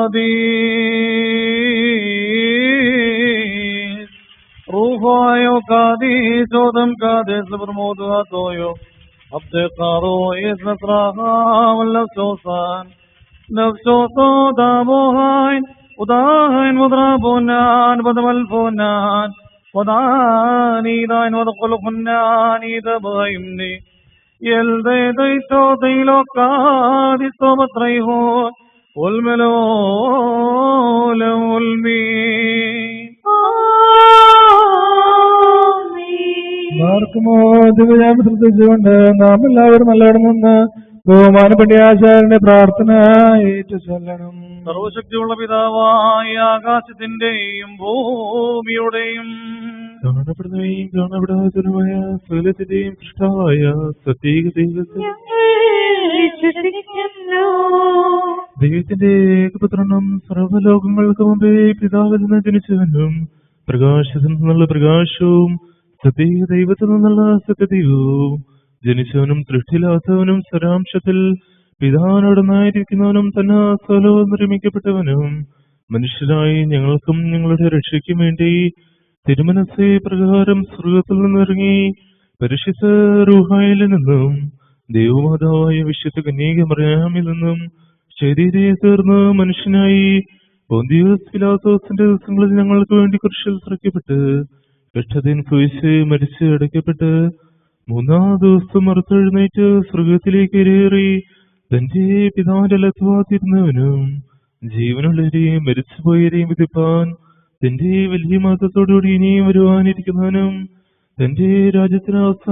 قدير رفايو قدير سودم قدير سبر مودها تويو ابتقارو إذ نصرها واللبسو صان نفسو صودا بوهاين وداهين وضربونان بدملفونان ودعاني داين ودخلقناني دبغيمني يلدي ديتو ديلو قادي صوبت ريهون. والملول والمين മാർക്കുമോ ദിവ്യാമ ശ്രദ്ധിച്ചുകൊണ്ട് നാം എല്ലാവരും എല്ലാവരും നിന്ന് ബഹുമാനപ്പെട്ട ആചാര്യന്റെ പ്രാർത്ഥന ഏറ്റു ചൊല്ലണം സർവശക്തിയുള്ള പിതാവായ ആകാശത്തിന്റെയും ഭൂമിയുടെയും കാണപ്പെടുന്നവയും കാണപ്പെടാത്തതുമായ സകലത്തിന്റെയും സൃഷ്ടാവായ സത്യേക ദൈവത്തിൽ വിശ്വസിക്കുന്നു ദൈവത്തിന്റെ ഏകപുത്രനും സർവലോകങ്ങൾക്ക് മുമ്പേ പിതാവിൽ നിന്ന് ജനിച്ചവനും പ്രകാശത്തിൽ നിന്നുള്ള പ്രകാശവും സത്യ ദൈവത്തിൽ നിന്നുള്ള സത്യദൈവവും ജനിച്ചവനും സൃഷ്ടിയില്ലാത്തവനും സ്വരാംശത്തിൽ പിതാവിനോടൊന്നായിരിക്കുന്നവനും തന്നെ സ്വലവും നിർമ്മിക്കപ്പെട്ടവനും മനുഷ്യരായി ഞങ്ങൾക്കും ഞങ്ങളുടെ രക്ഷയ്ക്കും വേണ്ടി തിരുമനസ്സെ പ്രകാരം സ്വർഗത്തിൽ നിന്നിറങ്ങി പരിശുദ്ധ റൂഹായിൽ നിന്നും ദൈവമാതാവായ വിശുദ്ധ കന്യകമറിയാമിൽ നിന്നും ശരീരേ തീർന്ന് മനുഷ്യനായി. പോന്തിയോസ് ഫിലോസോസിന്റെ ദിവസങ്ങളിൽ ഞങ്ങൾക്ക് വേണ്ടി കുരിശിൽ കഷ്ടതയിൽ കഷ്ടതനുഭവിച്ച് മരിച്ച് അടയ്ക്കപ്പെട്ട് മൂന്നാം ദിവസം മറുത്തെഴുന്നേറ്റ് സ്വർഗത്തിലേക്ക് കയറി തന്റെ പിതാവിന്റെ ലത്വാതിരുന്നവനും ജീവനുള്ളവരെയും മരിച്ചുപോയവരെയും വിധിപ്പാൻ തന്റെ വലിയ മാറ്റത്തോടുകൂടി ഇനിയും വരുവാനിരിക്കുന്നവനും തന്റെ രാജ്യത്തിന് അവസാനം